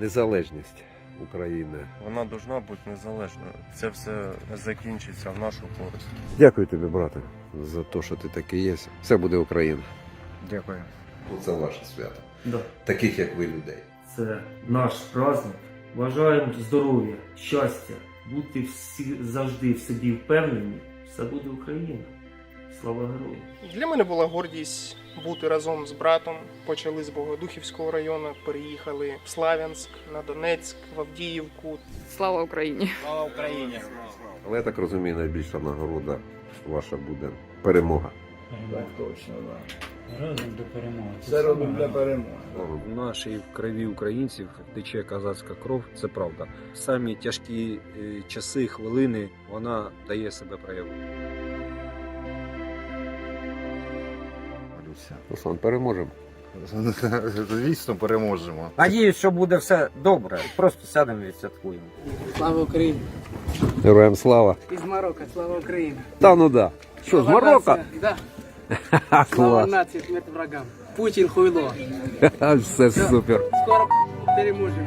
незалежність України. Вона должна бути незалежною. Це все закінчиться в нашу користь. Дякую тобі, брате, за те, що ти такий є. Все буде Україна. Дякую. Це ваше свято. Да. Таких, як ви, людей. Це наш праздник. Бажаємо здоров'я, щастя, бути всі завжди в собі впевнені. Все буде Україна. Слава героям! Для мене була гордість бути разом з братом. Почали з Богодухівського району, переїхали в Славянськ, на Донецьк, в Авдіївку. Слава Україні! Слава Україні! Але я так розумію, найбільша нагорода ваша буде перемога. Так точно, так. Разом до перемоги. Це робимо для перемоги. В нашій крові українців тече козацька кров, це правда. Самі тяжкі е, часи, хвилини вона дає себе проявити. Руслан, переможемо. Звісно, переможемо. Надіюсь, що буде все добре. Просто сядемо і відсвяткуємо. Слава Україні! Героям слава. Із Марокко, слава Україні! Та ну да. Що, з Слава Марокко? нація, Да. Ха, Слава клас. нації, смерть врагам. Путін хуйло. Все супер. Скоро переможемо.